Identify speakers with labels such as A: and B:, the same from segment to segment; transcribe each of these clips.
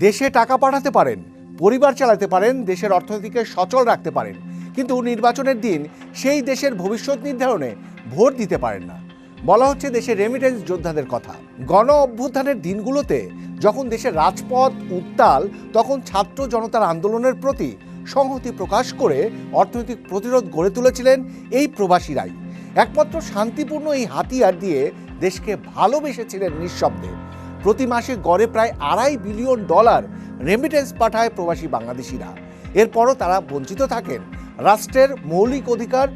A: দেশে টাকা পাঠাতে পারেন, পরিবার চালাতে পারেন, দেশের অর্থনীতিকে সচল রাখতে পারেন। কিন্তু নির্বাচনের দিন সেই দেশের ভবিষ্যৎ নির্ধারণে ভোট দিতে পারেন না। বলা হচ্ছে দেশের রেমিটেন্স যোদ্ধাদের কথা। গণ অভ্যুত্থানের দিনগুলোতে যখন দেশের রাজপথ উত্তাল, তখন ছাত্র জনতার আন্দোলনের প্রতি সংহতি প্রকাশ করে অর্থনৈতিক প্রতিরোধ গড়ে তুলেছিলেন এই প্রবাসীরাই। একমাত্র শান্তিপূর্ণ এই হাতিয়ার দিয়ে দেশকে ভালোবেসেছিলেন নিঃশব্দে। প্রতি মাসে গড়ে প্রায় আড়াই বিলিয়ন ডলার রেমিটেন্স পাঠায় প্রবাসী বাংলাদেশিরা। এরপরও তারা বঞ্চিত থাকেন রাষ্ট্রের মৌলিক অধিকার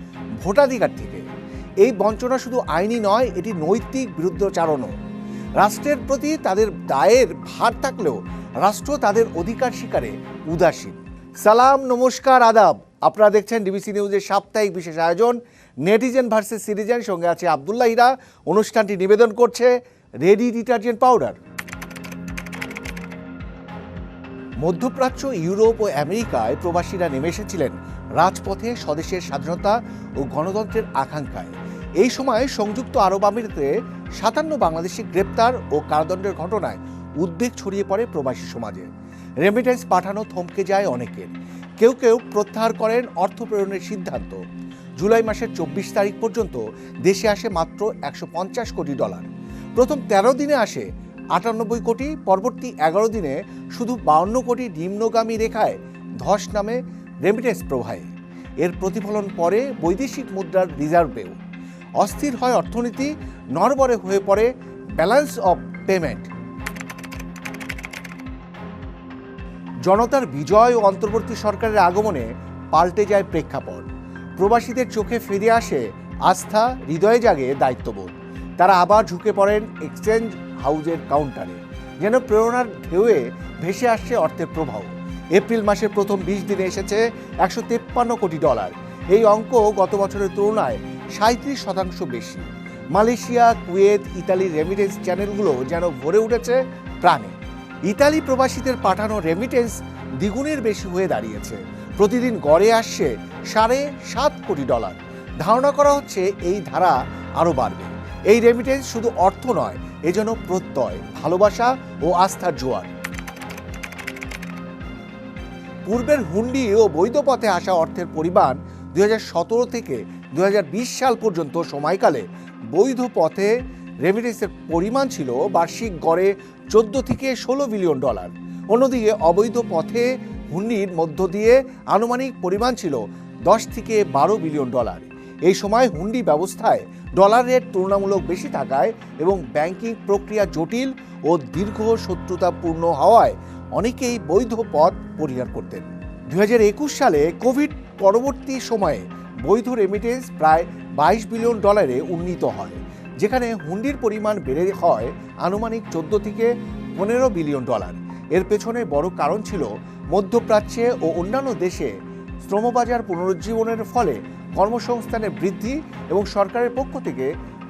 A: ভোটাধিকার থেকে। এই বঞ্চনা শুধু আইনি নয়, এটি নৈতিক বিরুদ্ধচারণও। রাষ্ট্রের প্রতি তাদের দায়ের ভার থাকলেও রাষ্ট্র তাদের অধিকার শিকারে উদাসীন। সালাম, নমস্কার, আদাব। আপনারা দেখছেন ডিবিসি নিউজের সাপ্তাহিক বিশেষ আয়োজন। নেটিজেন ভার্সেস সিটিজেন সঙ্গে আছে আবদুল্লাহ ইরা অনুষ্ঠানটি নিবেদন করছে রেডি ডিটারজেন্ট পাউডার। মধ্যপ্রাচ্য, ইউরোপ ও আমেরিকায় প্রবাসীরা নেমে এসেছিলেন রাজপথে স্বদেশের স্বাধীনতা ও গণতন্ত্রের আকাঙ্ক্ষায়। এই সময় সংযুক্ত আরব আমিরাতে সাতান্ন বাংলাদেশি গ্রেপ্তার ও কারাদণ্ডের ঘটনায় উদ্বেগ ছড়িয়ে পড়ে প্রবাসী সমাজে। রেমিটেন্স পাঠানো থমকে যায় অনেকের। কেউ কেউ প্রত্যাহার করেন অর্থ প্রেরণের সিদ্ধান্ত। জুলাই মাসের চব্বিশ তারিখ পর্যন্ত দেশে আসে মাত্র একশো পঞ্চাশ কোটি ডলার। প্রথম তেরো দিনে আসে আটানব্বই কোটি, পরবর্তী এগারো দিনে শুধু বাউন্ন কোটি নিম্নগামী রেখায় ধস নামে রেমিটেন্স প্রবাহে। এর প্রতিফলন পরে বৈদেশিক মুদ্রার রিজার্ভেও। অস্থির হয় অর্থনীতি নরবরে হয়ে পড়ে ব্যালেন্স অফ পেমেন্ট জনতার বিজয় ও অন্তর্বর্তী সরকারের আগমনে পাল্টে যায় প্রেক্ষাপট। প্রবাসীদের চোখে ফিরে আসে আস্থা, হৃদয়ে জাগে দায়িত্ববোধ। তারা আবার ঝুঁকে পড়েন এক্সচেঞ্জ হাউজের কাউন্টারে, যেন প্রেরণার ঢেউয়ে ভেসে আসছে অর্থের প্রবাহ। এপ্রিল মাসের প্রথম বিশ দিনে এসেছে একশো তেপ্পান্ন কোটি ডলার। এই অঙ্ক গত বছরের তুলনায় সাঁত্রিশ শতাংশ বেশি। মালয়েশিয়া, কুয়েত ইতালির রেমিটেন্স চ্যানেলগুলো যেন ভরে উঠেছে প্রাণে। ইতালি প্রবাসীদের পাঠানো রেমিটেন্স দ্বিগুণের বেশি হয়ে দাঁড়িয়েছে। প্রতিদিন গড়ে আসছে সাড়ে সাত কোটি ডলার। ধারণা করা হচ্ছে এই ধারা আরও বাড়বে। এই রেমিটেন্স শুধু অর্থ নয় এজন্য প্রত্যয়, ভালোবাসা ও আস্থার জোয়ার। পূর্বের হুন্ডি ও বৈধ পথে আসা অর্থের পরিমাণ দু হাজার সতেরো থেকে দু হাজার বিশ সাল পর্যন্ত সময়কালে বৈধ পথে রেমিটেন্সের পরিমাণ ছিল বার্ষিক গড়ে চোদ্দ থেকে ষোলো বিলিয়ন ডলার। অন্যদিকে অবৈধ পথে হুন্ডির মধ্য দিয়ে আনুমানিক পরিমাণ ছিল দশ থেকে বারো বিলিয়ন ডলার। এই সময় হুন্ডি ব্যবস্থায় ডলার রেট তুলনামূলক বেশি থাকায় এবং ব্যাংকিং প্রক্রিয়া জটিল ও দীর্ঘ শত্রুতাপূর্ণ হওয়ায় অনেকেই বৈধ পথ পরিহার করতেন। দু হাজার একুশ সালে কোভিড পরবর্তী সময়ে বৈধ রেমিটেন্স প্রায় বাইশ বিলিয়ন ডলারে উন্নীত হয়, যেখানে হুন্ডির পরিমাণ বেড়ে হয় আনুমানিক চোদ্দ থেকে পনেরো বিলিয়ন ডলার এর পেছনে বড় কারণ ছিল মধ্যপ্রাচ্যে ও অন্যান্য দেশে শ্রমবাজার পুনরুজ্জীবনের ফলে কর্মসংস্থানের বৃদ্ধি এবং সরকারের পক্ষ থেকে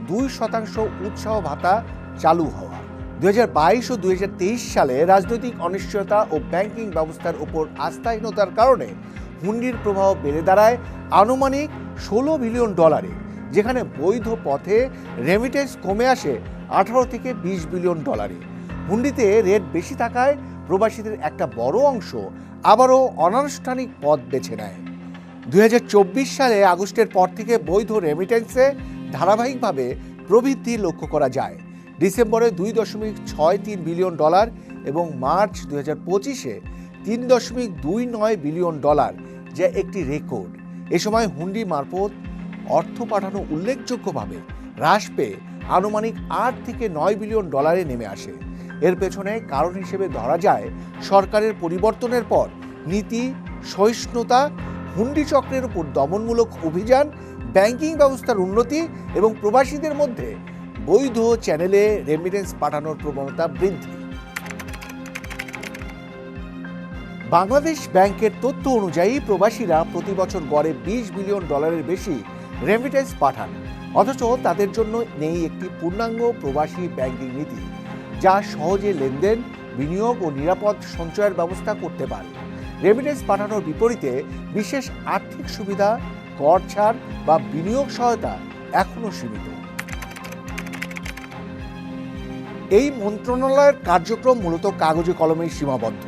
A: দুই শতাংশ উৎসাহ ভাতা চালু হওয়া। দু বাইশ ও দু হাজার তেইশ সালে রাজনৈতিক অনিশ্চয়তা ও ব্যাংকিং ব্যবস্থার উপর আস্থাহীনতার কারণে হুন্ডির প্রভাব বেড়ে দাঁড়ায় আনুমানিক ষোলো বিলিয়ন ডলারে, যেখানে বৈধ পথে রেমিটেন্স কমে আসে আঠারো থেকে বিশ বিলিয়ন ডলারে। হুন্ডিতে রেট বেশি থাকায় প্রবাসীদের একটা বড় অংশ আবারও অনানুষ্ঠানিক পথ বেছে নেয়। দুই হাজার চব্বিশ সালে আগস্টের পর থেকে বৈধ রেমিটেন্সে ধারাবাহিকভাবে প্রবৃদ্ধি লক্ষ্য করা যায়। ডিসেম্বরে দুই দশমিক ছয় তিন বিলিয়ন ডলার এবং মার্চ দুই হাজার পঁচিশে তিন দশমিক দুই নয় বিলিয়ন ডলার, যা একটি রেকর্ড এ সময় হুন্ডি মারফত অর্থ পাঠানো উল্লেখযোগ্যভাবে হ্রাস পেয়ে আনুমানিক আট থেকে নয় বিলিয়ন ডলারে নেমে আসে। এর পেছনে কারণ হিসেবে ধরা যায় সরকারের পরিবর্তনের পর নীতি, সহিষ্ণুতা হুন্ডি চক্রের উপর দমনমূলক অভিযান, ব্যাংকিং ব্যবস্থার উন্নতি এবং প্রবাসীদের মধ্যে বৈধ চ্যানেলে রেমিটেন্স পাঠানোর প্রবণতা বৃদ্ধি। বাংলাদেশ ব্যাংকের তথ্য অনুযায়ী প্রবাসীরা প্রতি বছর গড়ে বিশ বিলিয়ন ডলারের বেশি রেমিটেন্স পাঠান, অথচ তাদের জন্য নেই একটি পূর্ণাঙ্গ প্রবাসী ব্যাংকিং নীতি, যা সহজে লেনদেন, বিনিয়োগ ও নিরাপদ সঞ্চয়ের ব্যবস্থা করতে পারে। রেমিটেন্স পাঠানোর বিপরীতে বিশেষ আর্থিক সুবিধা, কর ছাড় বা বিনিয়োগ সহায়তা এখনও সীমিত। এই মন্ত্রণালয়ের কার্যক্রম মূলত কাগজে কলমেই সীমাবদ্ধ।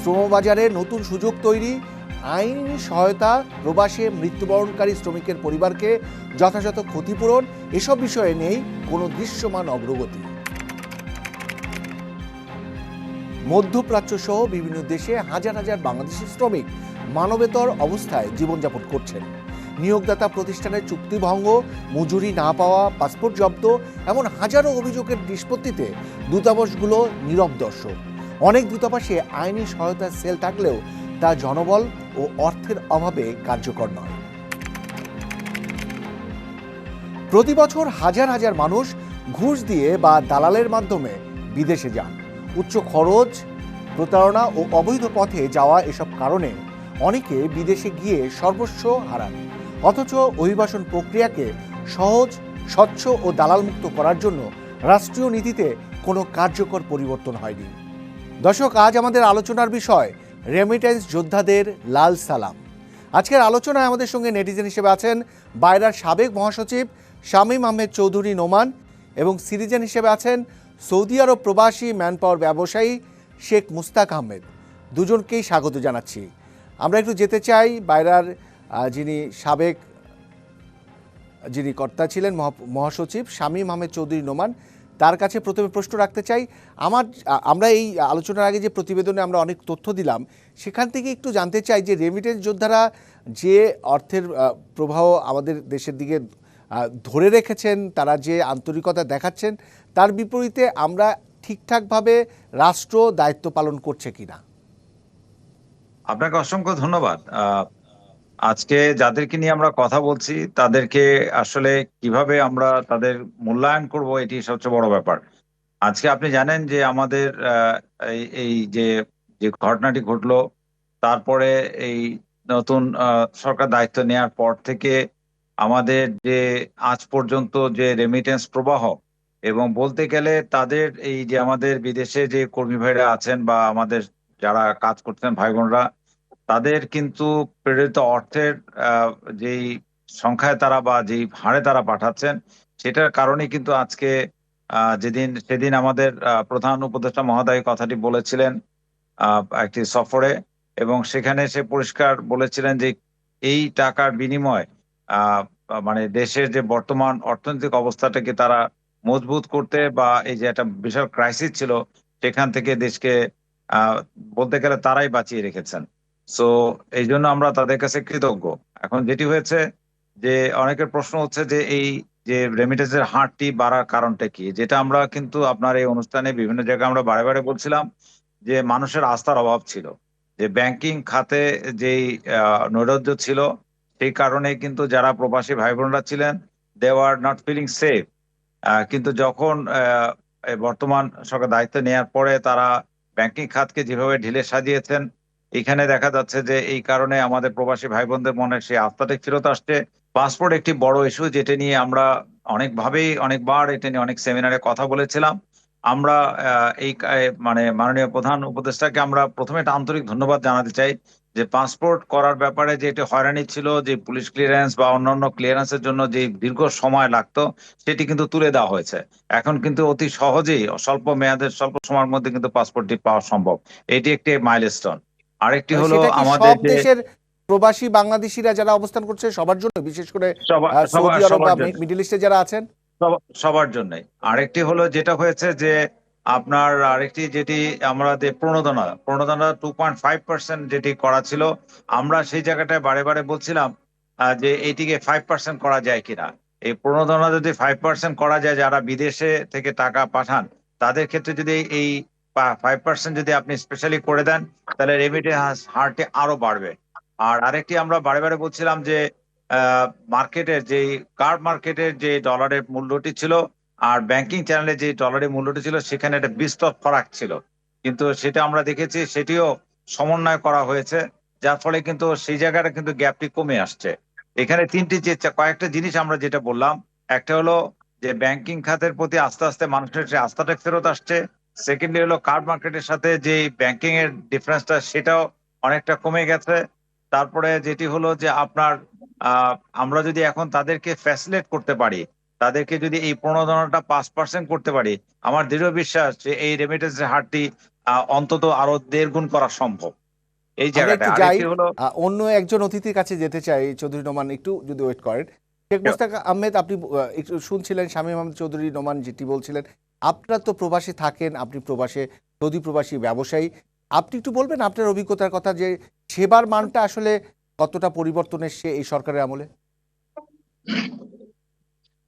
A: শ্রমবাজারে নতুন সুযোগ তৈরি, আইনি সহায়তা, প্রবাসে মৃত্যুবরণকারী শ্রমিকের পরিবারকে যথাযথ ক্ষতিপূরণ, এসব বিষয়ে নেই কোনো দৃশ্যমান অগ্রগতি। মধ্যপ্রাচ্য সহ বিভিন্ন দেশে হাজার হাজার বাংলাদেশি শ্রমিক মানবেতর অবস্থায় জীবনযাপন করছেন। নিয়োগদাতা প্রতিষ্ঠানের চুক্তিভঙ্গ মজুরি না পাওয়া, পাসপোর্ট জব্দ, এমন হাজারো অভিযোগের নিষ্পত্তিতে দূতাবাসগুলো নীরব দর্শক। অনেক দূতাবাসে আইনি সহায়তার সেল থাকলেও তা জনবল ও অর্থের অভাবে কার্যকর নয়। প্রতি বছর হাজার হাজার মানুষ ঘুষ দিয়ে বা দালালের মাধ্যমে বিদেশে যান। উচ্চ খরচ, প্রতারণা ও অবৈধ পথে যাওয়া এসব কারণে অনেকে বিদেশে গিয়ে সর্বস্ব হারান। অথচ অভিবাসন প্রক্রিয়াকে সহজ, স্বচ্ছ ও দালালমুক্ত করার জন্য রাষ্ট্রীয় নীতিতে কোনো কার্যকর পরিবর্তন হয়নি। দর্শক, আজ আমাদের আলোচনার বিষয় রেমিটেন্স যোদ্ধাদের লাল সালাম। আজকের আলোচনায় আমাদের সঙ্গে নেটিজেন হিসেবে আছেন বাইরার সাবেক মহাসচিব শামীম আহমেদ চৌধুরী নোমান এবং সিটিজেন হিসেবে আছেন সৌদি আরব প্রবাসী ম্যানপাওয়ার ব্যবসায়ী শেখ মুস্তাক আহমেদ। দুজনকেই স্বাগত জানাচ্ছি। আমরা একটু যেতে চাই, বাইরার যিনি সাবেক, যিনি কর্তা ছিলেন, মহা- মহাসচিব শামীম আহমেদ চৌধুরী নোমান, তার কাছে প্রথমে প্রশ্ন রাখতে চাই, আমার আমরা এই আলোচনার আগে যে প্রতিবেদনে আমরা অনেক তথ্য দিলাম, সেখান থেকে একটু জানতে চাই যে রেমিটেন্স যোদ্ধারা যে অর্থের প্রবাহ আমাদের দেশের দিকে ধরে রেখেছেন, তারা যে আন্তরিকতা দেখাচ্ছেন তার বিপরীতে আমরা ঠিকঠাকভাবে রাষ্ট্র দায়িত্ব পালন করছে কিনা।
B: আপনাকে অসংখ্য ধন্যবাদ। আজকে যাদেরকে নিয়ে আমরা কথা বলছি, তাদেরকে আসলে কীভাবে আমরা তাদের মূল্যায়ন করব, এটি সবচেয়ে বড় ব্যাপার। আজকে আপনি জানেন যে আমাদের এই- যে যে ঘটনাটি ঘটলো, তারপরে এই নতুন সরকার দায়িত্ব নেওয়ার পর থেকে আমাদের যে আজ পর্যন্ত যে রেমিটেন্স প্রবাহ এবং বলতে গেলে তাদের এই যে আমাদের বিদেশে যে কর্মী ভাইরা আছেন বা আমাদের যারা কাজ করছেন ভাই বোনরা তাদের কিন্তু প্রেরিত অর্থের যেই সংখ্যায় তারা বা যেই হারে তারা পাঠাচ্ছেন, সেটার কারণে কিন্তু আজকে যেদিন, সেদিন আমাদের প্রধান উপদেষ্টা মহোদয় কথাটি বলেছিলেন একটি সফরে এবং সেখানে সে পরিষ্কার বলেছিলেন যে এই টাকার বিনিময় মানে দেশের যে বর্তমান অর্থনৈতিক অবস্থাটাকে তারা মজবুত করতে বা এই যে একটা বিশাল ক্রাইসিস ছিল, সেখান থেকে দেশকে বলতে গেলে তারাই বাঁচিয়ে রেখেছেন। সো এই জন্য আমরা তাদের কাছে কৃতজ্ঞ। এখন যেটি হয়েছে যে, অনেকের প্রশ্ন হচ্ছে যে, এই যে রেমিটেন্সের হারটি বাড়ার কারণটা কি? যেটা আমরা কিন্তু আপনার এই অনুষ্ঠানে বিভিন্ন জায়গায় আমরা বারে বারে বলছিলাম যে, মানুষের আস্থার অভাব ছিল। যে ব্যাংকিং খাতে যেই নৈরাজ্য ছিল, সেই কারণে কিন্তু যারা প্রবাসী ভাই বোনরা ছিলেন they are not feeling safe কিন্তু যখন বর্তমান সরকার দায়িত্ব নেওয়ার পরে তারা ব্যাংকিং খাতকে যেভাবে ঢিলে সাজিয়েছেন, এখানে দেখা যাচ্ছে যে এই কারণে আমাদের প্রবাসী ভাই বোনদের মনে সেই আস্থাটা ফেরত আসছে। পাসপোর্ট একটি বড় ইস্যু যেটা নিয়ে আমরা অনেকভাবেই, অনেকবার এটা নিয়ে অনেক সেমিনারে কথা বলেছিলাম। আমরা এই মানে মাননীয় প্রধান উপদেষ্টাকে আমরা প্রথমে একটা আন্তরিক ধন্যবাদ জানাতে চাই। যে পাসপোর্ট করার ব্যাপারে যে এটি হয়রানি ছিল যে পুলিশ ক্লিয়ারেন্স বা অন্যান্য ক্লিয়ারেন্সের জন্য যে দীর্ঘ সময় লাগতো সেটি কিন্তু তুলে দেওয়া হয়েছে। এখন কিন্তু অতি সহজেই স্বল্প মেয়াদের স্বল্প সময়ের মধ্যে কিন্তু পাসপোর্টটি পাওয়া সম্ভব। এটি একটি মাইলস্টোন আরেকটি হলো আমাদের
A: দেশের প্রবাসী বাংলাদেশিরা যারা অবস্থান করছে সবার জন্য বিশেষ করে সৌদি আরব বা মিডল ইস্টে যারা আছেন?
B: সবার জন্যই। আরেকটি হলো যেটা হয়েছে যে আপনার আরেকটি যেটি আমরা যে প্রণোদনা প্রণোদনা টু পয়েন্ট ফাইভ পার্সেন্ট যেটি করা ছিল, আমরা সেই জায়গাটায় বারে বারে বলছিলাম যে এটিকে ফাইভ পার্সেন্ট করা যায় কিনা। এই প্রণোদনা যদি ফাইভ পার্সেন্ট করা যায়, যারা বিদেশে থেকে টাকা পাঠান, তাদের ক্ষেত্রে যদি এই ফাইভ পার্সেন্ট যদি আপনি স্পেশালি করে দেন, তাহলে রেমিটেন্স হারটি আরও বাড়বে। আর আরেকটি আমরা বারে বারে বলছিলাম যে মার্কেটের যে কার্ড মার্কেটের যে ডলারের মূল্যটি ছিল আর ব্যাংকিং চ্যানেলে যে ডলারের মূল্যটি ছিল, সেখানে একটা বিস্তর ফারাক ছিল। কিন্তু সেটা আমরা দেখেছি, সেটিও সমন্বয় করা হয়েছে, যার ফলে কিন্তু সেই জায়গাটা কিন্তু গ্যাপটি কমে আসছে। এখানে তিনটি যে কয়েকটা জিনিস আমরা যেটা বললাম, একটা হলো যে ব্যাংকিং খাতের প্রতি আস্তে আস্তে মানুষের যে আস্থাটা ফেরত আসছে সেকেন্ডলি হলো কার্ড মার্কেটের সাথে যে ব্যাংকিং এর ডিফারেন্সটা সেটাও অনেকটা কমে গেছে। তারপরে যেটি হলো যে আপনার আমরা যদি এখন তাদেরকে ফ্যাসিলেট করতে পারি তাদেরকে যদি এই প্রণোদনাটা পাঁচ পার্সেন্ট করতে পারি আমার দৃঢ় বিশ্বাস যে এই রেমিটেন্সের হারটি অন্তত আরও দেড় গুণ করা সম্ভব। এই জায়গাটা।
A: অন্য একজন অতিথির কাছে যেতে চাই চৌধুরী নোমান একটু যদি ওয়েট করেন। শেখ মুস্তাক আহমেদ আপনি একটু শুনছিলেন শামীম আহমেদ চৌধুরী নোমান যেটি বলছিলেন আপনারা তো প্রবাসে থাকেন আপনি প্রবাসে সৌদি প্রবাসী ব্যবসায়ী। আপনি একটু বলবেন আপনার অভিজ্ঞতার কথা যে সেবার মানটা আসলে কতটা পরিবর্তন এসছে এই সরকারের আমলে?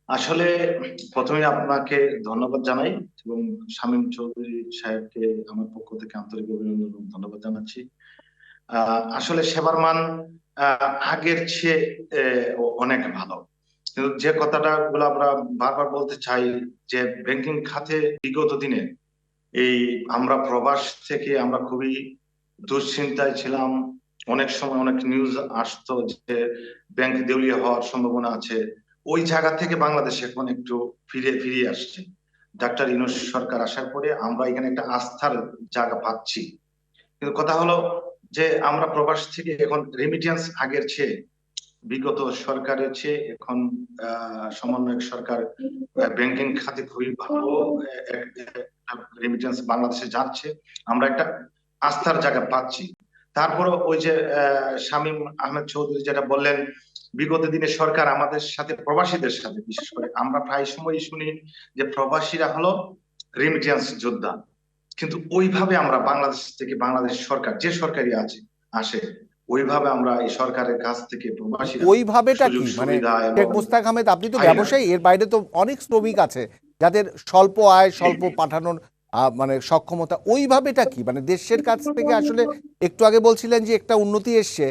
C: আসলে প্রথমে আপনাকে ধন্যবাদ জানাই এবং শামীম চৌধুরী সাহেবকে আমার পক্ষ থেকে আন্তরিক অভিনন্দন এবং ধন্যবাদ জানাচ্ছি। আসলে সেবার মান আগের চেয়ে অনেক ভালো। কিন্তু যে কথাটা গুলো আমরা বারবার বলতে চাই যে ব্যাংকিং খাতে বিগত দিনে এই আমরা প্রবাস থেকে আমরা খুবই দুশ্চিন্তায় ছিলাম। অনেক সময় অনেক নিউজ আসতো যে ব্যাংক দেউলিয়া হওয়ার সম্ভাবনা আছে। ওই জায়গা থেকে বাংলাদেশ এখন একটু ফিরে ফিরে আসছে। ডাক্তার ইউনুস সরকার আসার পরে আমরা এখানে একটা আস্থার জায়গা পাচ্ছি কিন্তু কথা হলো যে আমরা প্রবাস থেকে এখন রেমিটেন্স আগের চেয়ে বিগত সরকারের চেয়ে এখন সমন্বয়ক সরকার ব্যাংকিং খাতে খুবই ভালো রেমিটেন্স বাংলাদেশে যাচ্ছে। আমরা একটা আস্থার জায়গা পাচ্ছি। তারপরে ওই যে শামীম আহমেদ চৌধুরী যেটা বললেন বিগত দিনে সরকার আমাদের সাথে প্রবাসীদের সাথে বিশেষ করে আমরা প্রায় সময়ই শুনি যে প্রবাসীরা হলো রেমিটেন্স যোদ্ধা। কিন্তু ওইভাবে আমরা বাংলাদেশ থেকে বাংলাদেশ সরকার যে সরকারি আছে আসে ওইভাবে আমরা এই সরকারের কাছ থেকে প্রবাসী
A: ওইভাবেটা কি? মানে শেখ মুস্তাক আহমেদ আপনি তো ব্যবসায়ী এর বাইরে তো অনেক শ্রমিক আছে যাদের স্বল্প আয় স্বল্প পাঠানোর মানে সক্ষমতা ওইভাবেটা কি? মানে দেশের কাছ থেকে আসলে একটু আগে বলছিলেন যে একটা উন্নতি এসছে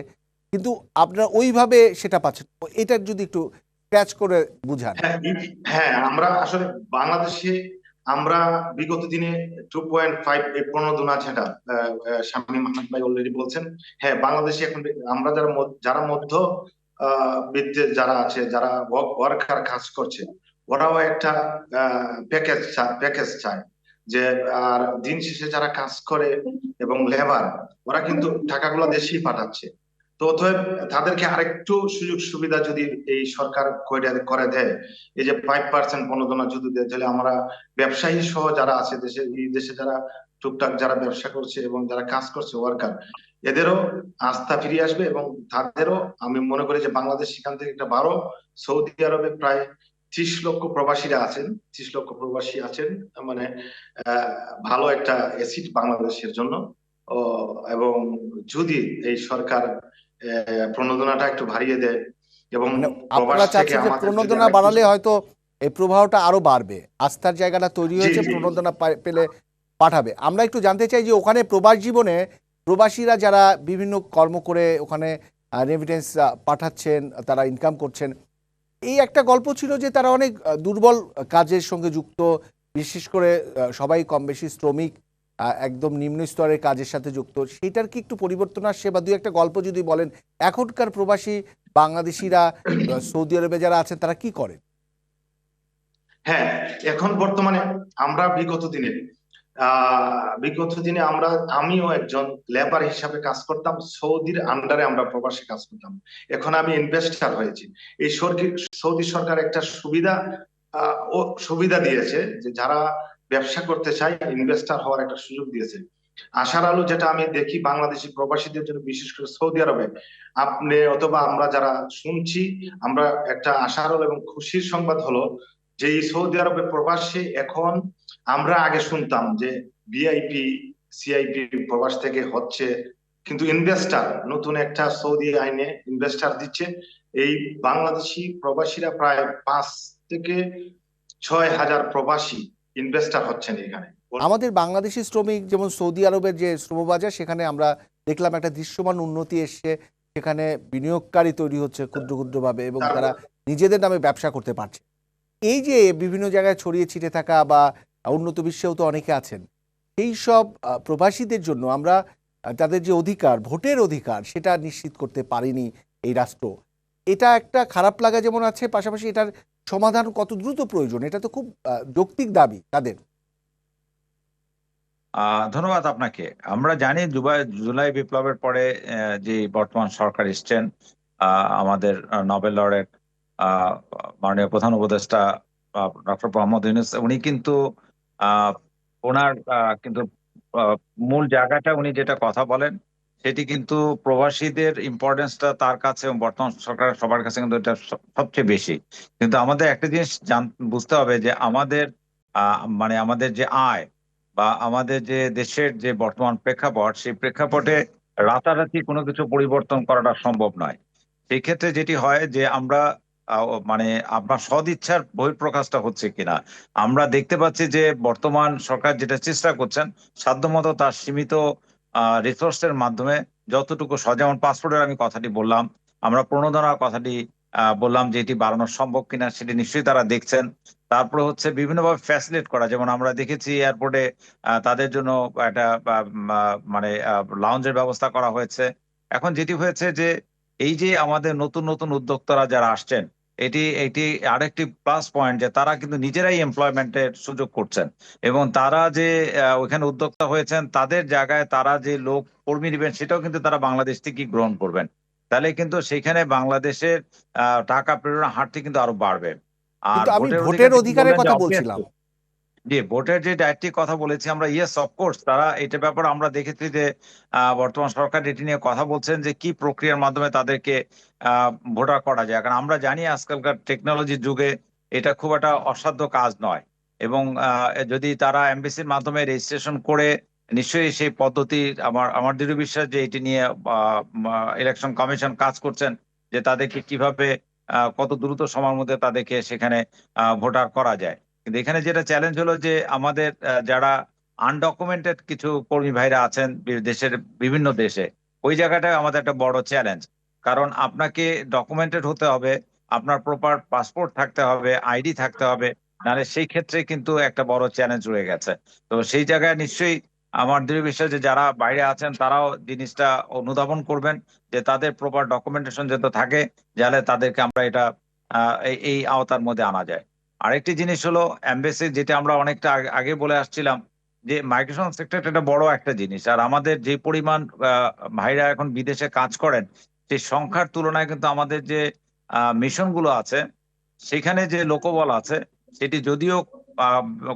A: কিন্তু আপনারা ওইভাবে সেটা পাচ্ছেন এটা যদি একটু স্ক্র্যাচ করে বুঝান।
C: হ্যাঁ, হ্যাঁ আমরা আসলে বাংলাদেশে আমরা বিগত দিনে টু পয়েন্ট ফাইভ প্রণোদনা যেটা শামীম আহমেদ ভাই অলরেডি বলছেন। হ্যাঁ বাংলাদেশে এখন আমরা যারা যারা মধ্য বৃত্তে যারা আছে যারা ওয়ার্কার কাজ করছে ওরাও একটা প্যাকেজ প্যাকেজ চায়। যে, আর দিন শেষে যারা কাজ করে এবং লেবার ওরা কিন্তু টাকাগুলো দেশেই পাঠাচ্ছে। তো অতএব তাদেরকে আরেকটু সুযোগ সুবিধা যদি এই সরকার করে দেয়, এই যে ফাইভ পার্সেন্ট প্রণোদনা যদি দেয়, তাহলে আমরা ব্যবসায়ী সহ যারা আছে দেশে, এই দেশে যারা টুকটাক যারা ব্যবসা করছে এবং যারা কাজ করছে ওয়ার্কার এদেরও আস্থা ফিরে আসবে এবং তাদেরও আমি মনে করি যে বাংলাদেশ সেখান থেকে একটা বারো, সৌদি আরবে প্রায় ত্রিশ লক্ষ প্রবাসীরা আছেন ত্রিশ লক্ষ প্রবাসী আছেন মানে ভালো একটা এসিড বাংলাদেশের জন্য এবং যদি এই সরকার প্রণোদনাটা একটু বাড়িয়ে দেয় এবং
A: মানে আপনারা চাচ্ছেন যে প্রণোদনা বাড়ালে হয়তো এই প্রবাহটা আরও বাড়বে আস্থার জায়গাটা তৈরি হয়েছে। প্রণোদনা পেলে পাঠাবে আমরা একটু জানতে চাই যে ওখানে প্রবাস জীবনে প্রবাসীরা যারা বিভিন্ন কর্ম করে ওখানে রেমিটেন্স পাঠাচ্ছেন তারা ইনকাম করছেন এই একটা গল্প ছিল যে তারা অনেক দুর্বল কাজের সঙ্গে যুক্ত, বিশেষ করে সবাই কম বেশি শ্রমিক একদম নিম্ন স্তরের কাজের সাথে যুক্ত। সেটার কি একটু পরিবর্তন আসছে? বা দুই একটা গল্প যদি বলেন, এখনকার প্রবাসী বাংলাদেশিরা সৌদি আরবে যারা আছেন, তারা কি করে
C: হ্যাঁ এখন বর্তমানে আমরা বিগত দিনে বিগত দিনে আমরা, আমিও একজন লেবার হিসাবে কাজ করতাম, সৌদির আন্ডারে আমরা প্রবাসী কাজ করতাম। এখন আমি ইনভেস্টার হয়েছি। এই সৌদি সরকার একটা সুবিধা ও সুবিধা দিয়েছে যে যারা ব্যবসা করতে চায় ইনভেস্টার হওয়ার একটা সুযোগ দিয়েছে। আশার আলো যেটা আমি দেখি বাংলাদেশি প্রবাসীদের জন্য, বিশেষ করে সৌদি আরবে, আপনি অথবা আমরা যারা শুনছি, আমরা একটা আশার আলো এবং খুশির সংবাদ হলো যে এই সৌদি আরবে প্রবাসী এখন আমরা আগে শুনতাম যে ভিআইপি সিআইপি প্রবাস থেকে হচ্ছে কিন্তু ইনভেস্টার নতুন একটা সৌদি আইনে ইনভেস্টার দিচ্ছে। এই বাংলাদেশি প্রবাসীরা প্রায় পাঁচ থেকে ছয় হাজার প্রবাসী ইনভেস্টার হচ্ছেন এখানে।
A: আমাদের বাংলাদেশি শ্রমিক যেমন সৌদি আরবের যে শ্রমবাজার সেখানে আমরা দেখলাম একটা দৃশ্যমান উন্নতি এসছে। সেখানে বিনিয়োগকারী তৈরি হচ্ছে ক্ষুদ্র ক্ষুদ্রভাবে এবং তারা নিজেদের নামে ব্যবসা করতে পারছে। এই যে বিভিন্ন জায়গায় ছড়িয়ে ছিটে থাকা বা উন্নত বিশ্বেও তো অনেকে আছেন। সেই সব প্রবাসীদের জন্য আমরা তাদের যে অধিকার ভোটের অধিকার সেটা নিশ্চিত করতে পারিনি এই রাষ্ট্র। এটা একটা খারাপ লাগা যেমন আছে পাশাপাশি এটার সমাধান কত দ্রুত প্রয়োজন এটা তো খুব যৌক্তিক দাবি তাদের।
B: ধন্যবাদ আপনাকে। আমরা জানি জুলাই জুলাই বিপ্লবের পরে যে বর্তমান সরকার এসছেন আমাদের নোবেল আহ, মাননীয় প্রধান উপদেষ্টা ডক্টর মোহাম্মদ ইউনুস উনি কিন্তু ওনার কিন্তু মূল জায়গাটা উনি যেটা কথা বলেন, সেটি কিন্তু প্রবাসীদের ইম্পর্টেন্সটা তার কাছে বর্তমান সরকার সবার কাছে কিন্তু এটা সবচেয়ে বেশি। কিন্তু আমাদের একটা জিনিস জান, বুঝতে হবে যে আমাদের মানে আমাদের যে আয় বা আমাদের যে দেশের যে বর্তমান প্রেক্ষাপট, সেই প্রেক্ষাপটে রাতারাতি কোনো কিছু পরিবর্তন করাটা সম্ভব নয়। সেই ক্ষেত্রে যেটি হয় যে আমরা মানে আপনার সদিচ্ছার বহিঃপ্রকাশটা হচ্ছে কিনা। আমরা দেখতে পাচ্ছি যে বর্তমান সরকার যেটা চেষ্টা করছেন, সাধ্যমতো তার সীমিত রিসোর্সের মাধ্যমে যতটুকু যেমন পাসপোর্টের আমি কথাটি বললাম, আমরা প্রণোদনার কথাটি বললাম যে এটি বাড়ানো সম্ভব কিনা সেটি নিশ্চয়ই তারা দেখছেন। তারপরে হচ্ছে বিভিন্নভাবে ফ্যাসিলেট করা, যেমন আমরা দেখেছি এয়ারপোর্টে তাদের জন্য একটা মানে লাউঞ্জের ব্যবস্থা করা হয়েছে। এখন যেটি হয়েছে যে, এই যে আমাদের নতুন নতুন উদ্যোক্তারা যারা আসছেন এটি এটি আরেকটি প্লাস পয়েন্ট যে তারা কিন্তু নিজেরাই এমপ্লয়মেন্টের সুযোগ করছেন। এবং তারা যে ওইখানে উদ্যোক্তা হয়েছেন তাদের জায়গায় তারা যে লোক কর্মী নেবেন সেটাও কিন্তু তারা বাংলাদেশ থেকে গ্রহণ করবেন। তাহলে কিন্তু সেখানে বাংলাদেশের আহ, টাকা প্রেরণা হারটি কিন্তু আরও বাড়বে। আর ভোটের
A: ভোটের
B: অধিকার
A: অধিকারের কথা বলছিলাম।
B: জি, ভোটের যে ডায়েটটি কথা বলেছি আমরা ইয়েস অফকোর্স তারা এটা ব্যাপারে আমরা দেখেছি যে বর্তমান সরকার এটি নিয়ে কথা বলছেন যে, কি প্রক্রিয়ার মাধ্যমে তাদেরকে ভোটার করা যায়। কারণ আমরা জানি আজকালকার টেকনোলজির যুগে এটা খুব একটা অসাধ্য কাজ নয়। এবং যদি তারা এমবিসির মাধ্যমে রেজিস্ট্রেশন করে, নিশ্চয়ই সেই পদ্ধতি আমার আমার দৃঢ় বিশ্বাস যে এটি নিয়ে ইলেকশন কমিশন কাজ করছেন যে তাদেরকে কীভাবে কত দ্রুত সময়ের মধ্যে তাদেরকে সেখানে ভোটার করা যায়। কিন্তু এখানে যেটা চ্যালেঞ্জ হলো যে আমাদের যারা আনডকুমেন্টেড কিছু কর্মী ভাইরা আছেন দেশের বিভিন্ন দেশে, ওই জায়গাটা আমাদের একটা বড় চ্যালেঞ্জ কারণ আপনাকে ডকুমেন্টেড হতে হবে, আপনার প্রপার পাসপোর্ট থাকতে হবে আইডি থাকতে হবে, নাহলে সেই ক্ষেত্রে কিন্তু একটা বড় চ্যালেঞ্জ রয়ে গেছে। তো সেই জায়গায় নিশ্চয়ই আমার দৃঢ় বিশ্বাস যে যারা বাইরে আছেন, তারাও জিনিসটা অনুধাবন করবেন যে তাদের প্রপার ডকুমেন্টেশন যাতে থাকে, যাহলে তাদেরকে আমরা এটা এই আওতার মধ্যে আনা যায়। আরেকটি জিনিস হলো এমবেসি যেটা আমরা অনেকটা আগে- বলে আসছিলাম যে মাইগ্রেশন সেক্টর এটা বড় একটা জিনিস। আর আমাদের যে পরিমাণ ভাইরা এখন বিদেশে কাজ করেন, সেই সংখ্যার তুলনায় কিন্তু আমাদের যে মিশনগুলো আছে, সেখানে যে লোকবল আছে, সেটি যদিও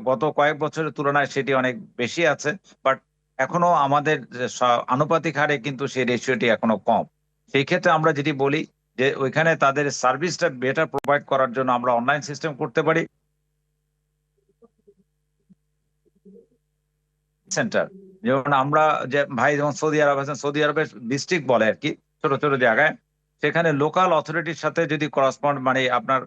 B: গত কয়েক বছরের তুলনায় সেটি অনেক বেশি আছে বাট এখনও আমাদের আনুপাতিক হারে কিন্তু সেই রেশিওটি এখনও কম। সেই ক্ষেত্রে আমরা যেটি বলি যে ওইখানে তাদের সার্ভিসটা বেটার প্রোভাইড করার জন্য আমরা অনলাইন সিস্টেম করতে পারি। সেন্টার যেমন আমরা যে ভাই যেমন সৌদি আরব আছেন, সৌদি আরবের ডিস্ট্রিক্ট বলে আর কি, ছোট ছোট জায়গায়, সেখানে লোকাল অথরিটির সাথে যদি করসপন্ড মানে আপনার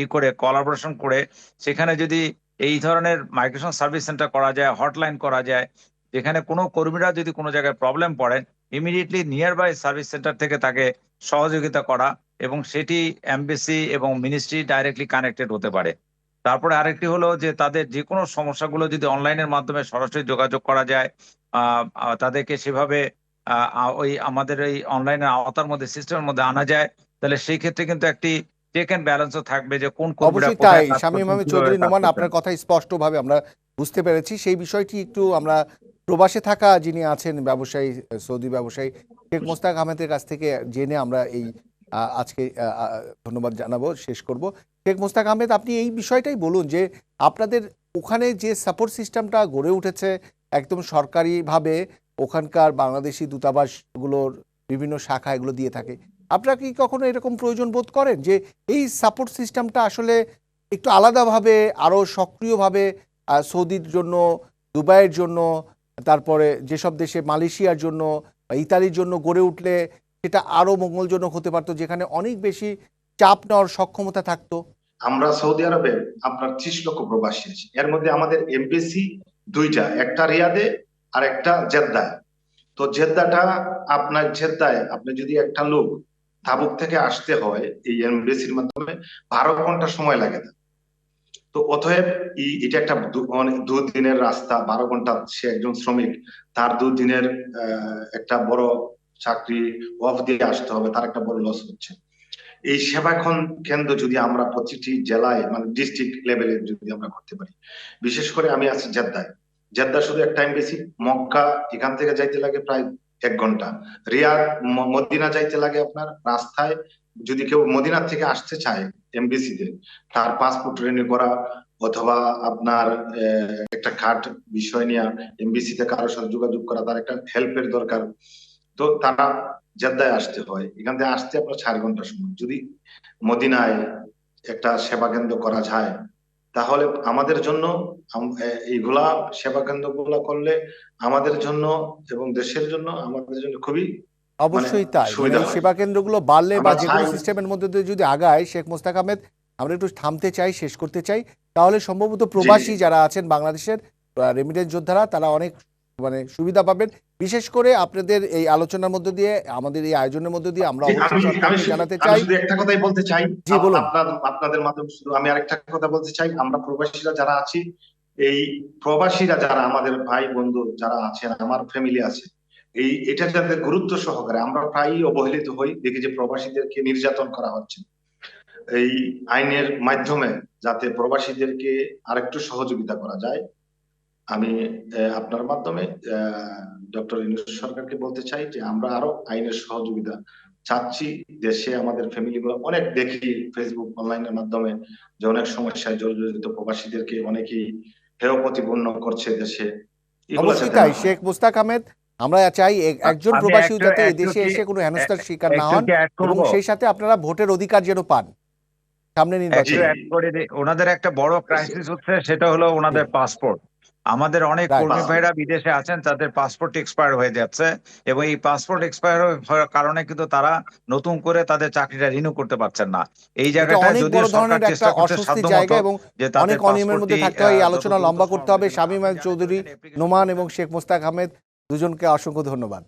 B: ই করে কোলাবোরেশন করে, সেখানে যদি এই ধরনের মাইগ্রেশন সার্ভিস সেন্টার করা যায় হটলাইন করা যায়, যেখানে কোনো কর্মীরা যদি কোনো জায়গায় প্রবলেম পড়েন immediately nearby service centre থেকে তাকে সহযোগিতা করা এবং সেটি এমবিসি এবং মিনিস্ট্রি ডাইরেক্টলি কানেক্টেড হতে পারে। তারপরে আরেকটি হলো যে তাদের যে কোনো সমস্যাগুলো যদি অনলাইনের মাধ্যমে সরাসরি যোগাযোগ করা যায় তাদেরকে সেভাবে ওই আমাদের এই অনলাইনের আওতার মধ্যে সিস্টেমের মধ্যে আনা যায় তাহলে সেই ক্ষেত্রে কিন্তু একটি চেক অ্যান্ড ব্যালেন্সও থাকবে যে কোন
A: অবশ্যই তাই। শামীম চৌধুরী নোমান আপনার কথা স্পষ্টভাবে আমরা বুঝতে পেরেছি। সেই বিষয়টি একটু আমরা প্রবাসে থাকা যিনি আছেন ব্যবসায়ী, সৌদি ব্যবসায়ী, শেখ মোস্তাক আহমেদের কাছ থেকে জেনে আমরা এই আজকে ধন্যবাদ জানাব, শেষ করব। শেখ মোস্তাক আহমেদ, আপনি এই বিষয়টাই বলুন যে আপনাদের ওখানে যে সাপোর্ট সিস্টেমটা গড়ে উঠেছে, একদম সরকারিভাবে ওখানকার বাংলাদেশি দূতাবাসগুলোর বিভিন্ন শাখা এগুলো দিয়ে থাকে, আপনারা কি কখনো এরকম প্রয়োজন বোধ করেন যে এই সাপোর্ট সিস্টেমটা আসলে একটু আলাদাভাবে, আরও সক্রিয়ভাবে সৌদির জন্য, দুবাইয়ের জন্য তারপরে যেসব দেশে মালয়েশিয়ার জন্য বা ইতালির জন্য গড়ে উঠলে সেটা আরও মঙ্গলজনক হতে পারতো, যেখানে অনেক বেশি চাপ নেওয়ার সক্ষমতা থাকতো।
C: আমরা সৌদি আরবে আপনার ত্রিশ লক্ষ প্রবাসী আছি। এর মধ্যে আমাদের এমবিসি দুইটা, একটা রিয়াদে আর একটা জেদ্দায়। তো জেদ্দাটা আপনার জেদ্দায়, আপনি যদি একটা লোক তাবুক থেকে আসতে হয় এই এমবিসির মাধ্যমে, বারো ঘণ্টা সময় লাগে তার। তো অতএব এটা একটা অনেক দুদিনের রাস্তা, বারো ঘণ্টা সে একজন শ্রমিক, তার দুদিনের একটা বড় চাকরি অফ দিয়ে আসতে হবে, তার একটা বড় লস হচ্ছে। এই সেবা কেন্দ্র যদি আমরা প্রতিটি জেলায় মানে ডিস্ট্রিক্ট লেভেলে যদি আমরা করতে পারি, বিশেষ করে আমি আছি জেদ্দায়। জেদ্দা শুধু এক টাইম বেশি মক্কা এখান থেকে যাইতে লাগে প্রায় এক ঘণ্টা। রিয়াদ মদিনা যাইতে লাগে আপনার রাস্তায়, যদি কেউ মদিনার থেকে আসতে চায় এমবিসিতে তার পাসপোর্ট রিনিউ করা অথবা আপনার একটা কার্ড বিষয় নিয়ে এমবিসিতে কারোর সাথে যোগাযোগ করা, তার একটা হেল্পের দরকার। তো তারা জেদ্দায় আসতে হয়। এখান থেকে আসতে আপনার চার ঘণ্টা সময়। যদি মদিনায় একটা সেবা কেন্দ্র করা যায়, তাহলে আমাদের জন্য এইগুলা সেবা কেন্দ্রগুলো করলে আমাদের জন্য এবং দেশের জন্য আমাদের জন্য খুবই
A: অবশ্যই তাই। মানে সেবা কেন্দ্রগুলো বাড়লে বা যে কোনো সিস্টেমের মধ্যে দিয়ে যদি আগায় শেখ মোস্তাক আহমেদ আমরা একটু থামতে চাই শেষ করতে চাই তাহলে সম্ভবত প্রবাসী যারা আছেন বাংলাদেশের রেমিটেন্স যোদ্ধারা তারা অনেক মানে সুবিধা পাবেন। বিশেষ করে আপনাদের এই আলোচনার মধ্যে দিয়ে আমাদের এই আয়োজনের মধ্যে দিয়ে আমরা জানাতে চাই।
C: একটা কথাই বলতে চাই।
A: জি, বলুন।
C: আপনাদের মাধ্যমে শুধু আমি আরেকটা কথা বলতে চাই। আমরা প্রবাসীরা যারা আছি এই প্রবাসীরা যারা আমাদের ভাই বন্ধু যারা আছেন আমার ফ্যামিলি আছে এই এটা যাতে গুরুত্ব সহকারে আমরা প্রায়ই অবহেলিত হই দেখি যে প্রবাসীদেরকে নির্যাতন করা হচ্ছে। এই আইনের মাধ্যমে যাতে প্রবাসীদেরকে আরেকটু সহযোগিতা করা যায় আমি আপনার মাধ্যমে ডক্টর ইনুস সরকারকে বলতে চাই যে আমরা আরও আইনের সহযোগিতা চাচ্ছি। দেশে আমাদের ফ্যামিলি গুলো অনেক দেখি ফেসবুক অনলাইনের মাধ্যমে যে অনেক সমস্যায় জর্জরিত প্রবাসীদেরকে অনেকেই হেয় প্রতিপন্ন করছে দেশে।
A: অবশ্যই তাই শেখ মোস্তাক আহমেদ আমরা চাই একজন প্রবাসী যাতে এই দেশে এসে কোনো হেনস্থার শিকার না হন এবং সেই সাথে আপনারা ভোটের অধিকার যেন পান সামনে নির্বাচন।
B: ওনাদের একটা বড় ক্রাইসিস হচ্ছে সেটা হলো ওনাদের পাসপোর্ট আমাদের অনেক. কর্মী ভাইরা বিদেশে আছেন তাদের পাসপোর্ট এক্সপায়ার হয়ে যাচ্ছে এবং এই পাসপোর্ট এক্সপায়ার হওয়ার কারণে কিন্তু তারা নতুন করে তাদের চাকরিটা রিনিউ করতে পারছেন না। এই জায়গাটা
A: বড়
B: সরকার চেষ্টা করছে সাধ্যমতো
A: জায়গা এবং
B: যে তাদের
A: অনেক অনিয়মের মধ্যে থাকতে হয়। এই আলোচনা লম্বা করতে হবে। শামীম আল চৌধুরী নোমান এবং শেখ মোস্তাক আহমেদ দুজনকে অসংখ্য ধন্যবাদ।